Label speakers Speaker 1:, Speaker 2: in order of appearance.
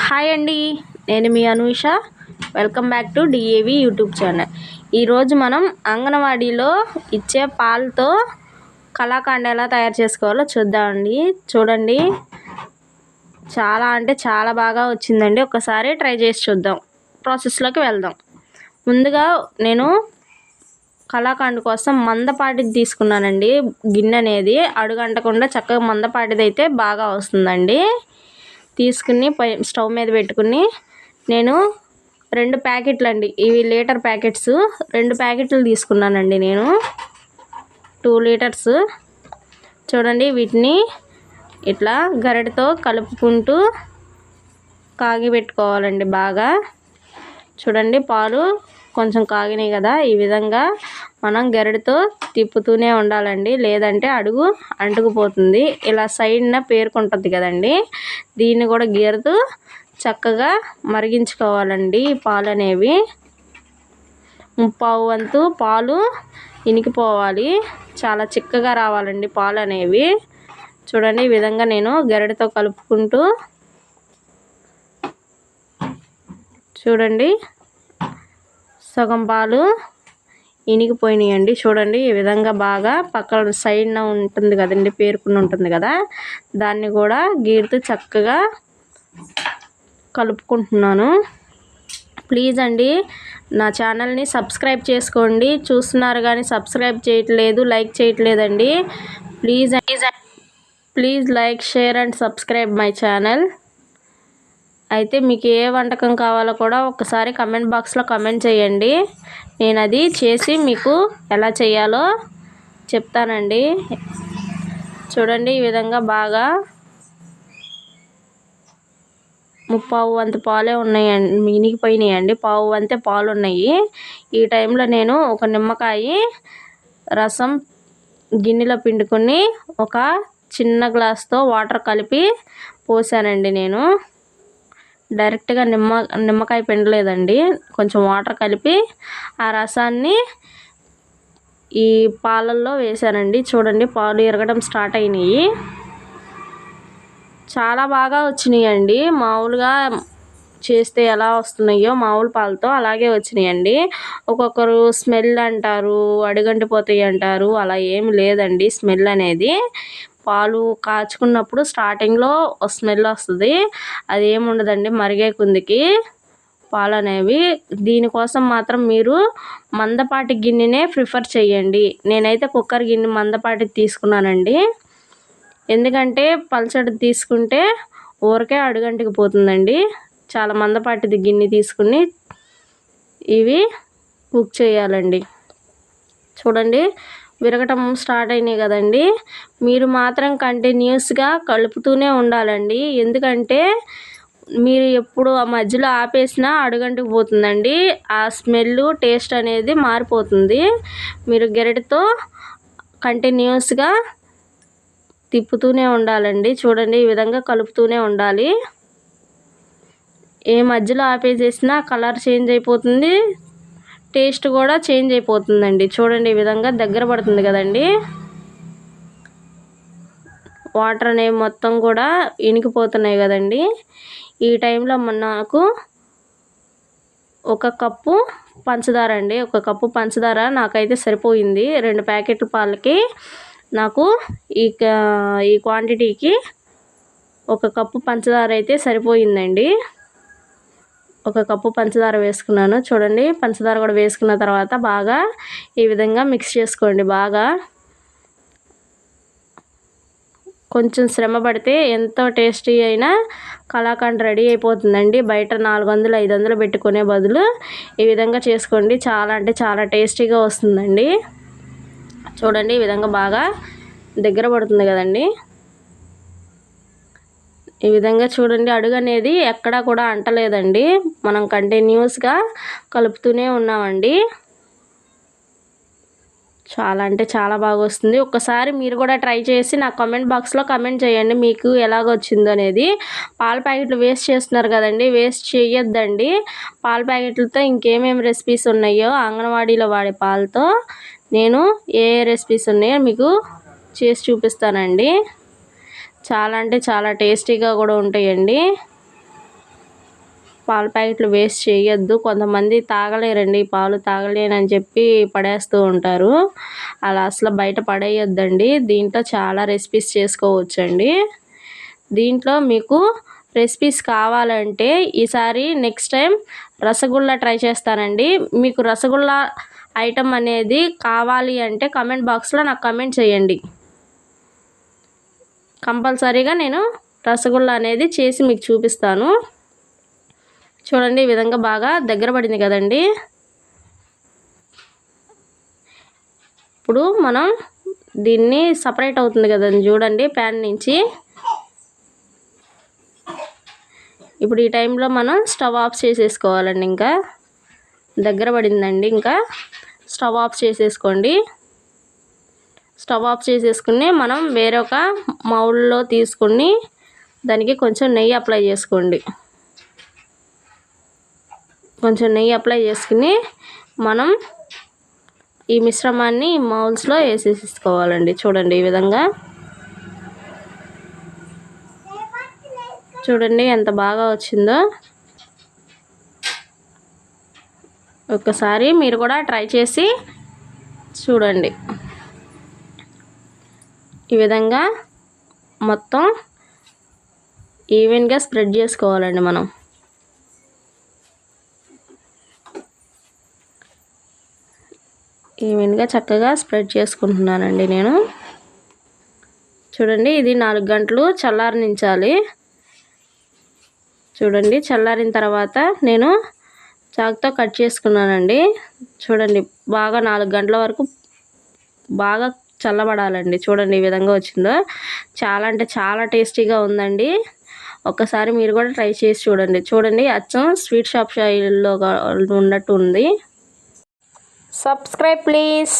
Speaker 1: Hi అండి నేను మీ Anusha. Welcome back to DAV YouTube channel. ఈరోజు మనం అంగన్వాడీలో ఇచ్చే పాలతో కళాఖండ్ ఎలా తయారు చేసుకోవాలో చూద్దామండి. చూడండి. చాలా అంటే చాలా బాగా వచ్చిందండి. ఒకసారి ట్రై చేసి చూద్దాం. ప్రాసెస్లోకి వెళ్దాం. ముందుగా నేను కళాఖండ్ కోసం మందపాటిది తీసుకున్నానండి. గిన్నె అనేది అడుగంటకుండా చక్కగా మందపాటిది అయితే బాగా వస్తుందండి. తీసుకుని పై స్టవ్ మీద పెట్టుకుని నేను రెండు ప్యాకెట్లు అండి ఇవి లీటర్ ప్యాకెట్స్. రెండు ప్యాకెట్లు తీసుకున్నానండి నేను. Two litres. చూడండి వీటిని ఇట్లా గరిటతో కలుపుకుంటూ కాగిపెట్టుకోవాలండి బాగా. చూడండి పాలు కొంచెం కాగినాయి కదా ఈ విధంగా మనం గరిటతో తిప్పుతూనే ఉండాలండి. లేదంటే అడుగు అంటుకుపోతుంది. ఇలా సైడ్న పేరుకుంటుంది కదండి. దీన్ని కూడా గీరుతూ చక్కగా మరిగించుకోవాలండి పాలు అనేవి ముప్పావు వంతు పాలు ఇనికిపోవాలి. చాలా చిక్కగా రావాలండి పాలు అనేవి చూడండి ఈ విధంగా నేను గరిటతో కలుపుకుంటూ చూడండి. సగం పాలు ఇనిగిపోయినాయండి. చూడండి ఈ విధంగా బాగా పక్కన సైడ్న ఉంటుంది కదండి పేరుకుని ఉంటుంది కదా దాన్ని కూడా గీరుతూ చక్కగా కలుపుకుంటున్నాను. ప్లీజ్ అండి నా ఛానల్ని సబ్స్క్రైబ్ చేసుకోండి. చూస్తున్నారు కానీ సబ్స్క్రైబ్ చేయట్లేదు లైక్ చేయట్లేదండి. Please please like share and subscribe my channel. అయితే మీకు ఏ వంటకం కావాలో కూడా ఒకసారి కమెంట్ బాక్స్లో కమెంట్ చేయండి. నేను అది చేసి మీకు ఎలా చేయాలో చెప్తానండి. చూడండి ఈ విధంగా బాగా ముప్పావు వంత పాలే ఉన్నాయండి మినిగిపోయినాయండి పావు వంతే పాలు ఉన్నాయి ఈ టైంలో నేను ఒక నిమ్మకాయ రసం గిన్నెలో పిండుకొని ఒక చిన్న గ్లాస్తో వాటర్ కలిపి పోసానండి నేను. డైరెక్ట్గా నిమ్మ నిమ్మకాయ పిండలేదండి. కొంచెం వాటర్ కలిపి ఆ రసాన్ని ఈ పాలల్లో వేశానండి చూడండి పాలు ఎరగడం స్టార్ట్ అయినాయి. చాలా బాగా వచ్చినాయండి. మామూలుగా చేస్తే ఎలా వస్తున్నాయో మామూలు పాలతో అలాగే వచ్చినాయండి. ఒక్కొక్కరు స్మెల్ అంటారు అడుగంటిపోతాయి అంటారు అలా ఏమి లేదండి స్మెల్ అనేది. పాలు కాచుకున్నప్పుడు స్టార్టింగ్లో స్మెల్ వస్తుంది. అది ఏముండదండి మరిగే కుందికి పాలు అనేవి దీనికోసం మాత్రం మీరు మందపాటి గిన్నెనే ప్రిఫర్ చేయండి. నేనైతే కుక్కర్ గిన్నె మందపాటి తీసుకున్నానండి. ఎందుకంటే పల్చడి తీసుకుంటే ఊరికే అడుగంటికి పోతుందండి. చాలా మందపాటిది గిన్నె తీసుకుని ఇవి కుక్ చేయాలండి. చూడండి విరగటం స్టార్ట్ అయినాయి కదండి. మీరు మాత్రం కంటిన్యూస్గా కలుపుతూనే ఉండాలండి. ఎందుకంటే మీరు ఎప్పుడు ఆ మధ్యలో ఆపేసినా అడుగంటుకు పోతుందండి. ఆ స్మెల్ టేస్ట్ అనేది మారిపోతుంది. మీరు గెరటితో కంటిన్యూస్గా తిప్పుతూనే ఉండాలండి. చూడండి ఈ విధంగా కలుపుతూనే ఉండాలి. ఏ మధ్యలో ఆపేసేసినా కలర్ చేంజ్ అయిపోతుంది. టేస్ట్ కూడా చేంజ్ అయిపోతుందండి. చూడండి ఈ విధంగా దగ్గర పడుతుంది కదండి. వాటర్ అనేవి మొత్తం కూడా ఇనికిపోతున్నాయి కదండి. ఈ టైంలో నాకు ఒక కప్పు పంచదార అండి. ఒక కప్పు పంచదార నాకైతే సరిపోయింది. రెండు ప్యాకెట్ పాలకి నాకు ఈ ఈ క్వాంటిటీకి ఒక కప్పు పంచదార అయితే సరిపోయిందండి. ఒక కప్పు పంచదార వేసుకున్నాను. చూడండి పంచదార కూడా వేసుకున్న తర్వాత బాగా ఈ విధంగా మిక్స్ చేసుకోండి. బాగా కొంచెం శ్రమ పడితే ఎంతో టేస్టీ అయినా కలాకండ్ రెడీ అయిపోతుందండి. బయట నాలుగు వందలు ఐదు వందలు పెట్టుకునే బదులు ఈ విధంగా చేసుకోండి. చాలా అంటే చాలా టేస్టీగా వస్తుందండి. చూడండి ఈ విధంగా బాగా దగ్గర పడుతుంది కదండి. ఈ విధంగా చూడండి అడుగు అనేది ఎక్కడా కూడా అంటలేదండి. మనం కంటిన్యూస్గా కలుపుతూనే ఉన్నామండి. చాలా అంటే చాలా బాగా వస్తుంది ఒక్కసారి మీరు కూడా ట్రై చేసి నా కామెంట్ బాక్స్లో కమెంట్ చేయండి మీకు ఎలాగ వచ్చిందో అనేది పాల ప్యాకెట్లు వేస్ట్ చేస్తున్నారు కదండి వేస్ట్ చేయొద్దండి పాల ప్యాకెట్లతో ఇంకేమేమి రెసిపీస్ ఉన్నాయో అంగన్వాడీలో వాడే పాలతో నేను ఏ ఏ రెసిపీస్ ఉన్నాయో మీకు చేసి చూపిస్తానండి. చాలా అంటే చాలా టేస్టీగా కూడా ఉంటాయండి. పాల ప్యాకెట్లు వేస్ట్ చేయొద్దు. కొంతమంది తాగలేరండి పాలు తాగలేనని చెప్పి పడేస్తూ ఉంటారు. అలా అసలు బయట పడేయొద్దండి. దీంట్లో చాలా రెసిపీస్ చేసుకోవచ్చండి. దీంట్లో మీకు రెసిపీస్ కావాలంటే ఈసారి నెక్స్ట్ టైం రసగుల్లా ట్రై చేస్తానండి. మీకు రసగుల్లా ఐటమ్ అనేది కావాలి అంటే కమెంట్ బాక్స్లో నాకు కమెంట్ చేయండి. కంపల్సరీగా నేను రసగుల్లా అనేది చేసి మీకు చూపిస్తాను. చూడండి ఈ విధంగా బాగా దగ్గర పడింది కదండి. ఇప్పుడు మనం దీన్ని సపరేట్ అవుతుంది కదండి చూడండి ప్యాన్ నుంచి. ఇప్పుడు ఈ టైంలో మనం స్టవ్ ఆఫ్ చేసేసుకోవాలండి ఇంకా. దగ్గర పడిందండి ఇంకా. స్టవ్ ఆఫ్ చేసేసుకోండి. స్టవ్ ఆఫ్ చేసేసుకుని మనం వేరొక మౌల్లో తీసుకుని దానికి కొంచెం నెయ్యి అప్లై చేసుకోండి. కొంచెం నెయ్యి అప్లై చేసుకుని మనం ఈ మిశ్రమాన్ని మౌల్స్లో వేసేసుకోవాలండి. చూడండి ఈ విధంగా. చూడండి ఎంత బాగా వచ్చిందో. ఒక్కసారి మీరు కూడా ట్రై చేసి చూడండి. ఈ విధంగా మొత్తం ఈవెన్గా స్ప్రెడ్ చేసుకోవాలండి మనం. ఈవెన్గా చక్కగా స్ప్రెడ్ చేసుకుంటున్నానండి నేను. చూడండి ఇది నాలుగు గంటలు చల్లారనించాలి. చూడండి చల్లారిన తర్వాత నేను చాకుతో కట్ చేసుకున్నానండి. చూడండి బాగా నాలుగు గంటల వరకు బాగా చల్లబడాలండి. చూడండి ఈ విధంగా వచ్చిందో. చాలా అంటే చాలా టేస్టీగా ఉందండి. ఒక్కసారి మీరు కూడా ట్రై చేసి చూడండి. చూడండి అచ్చం స్వీట్ షాప్ స్టైల్లో ఉన్నట్టు ఉంది. Subscribe please.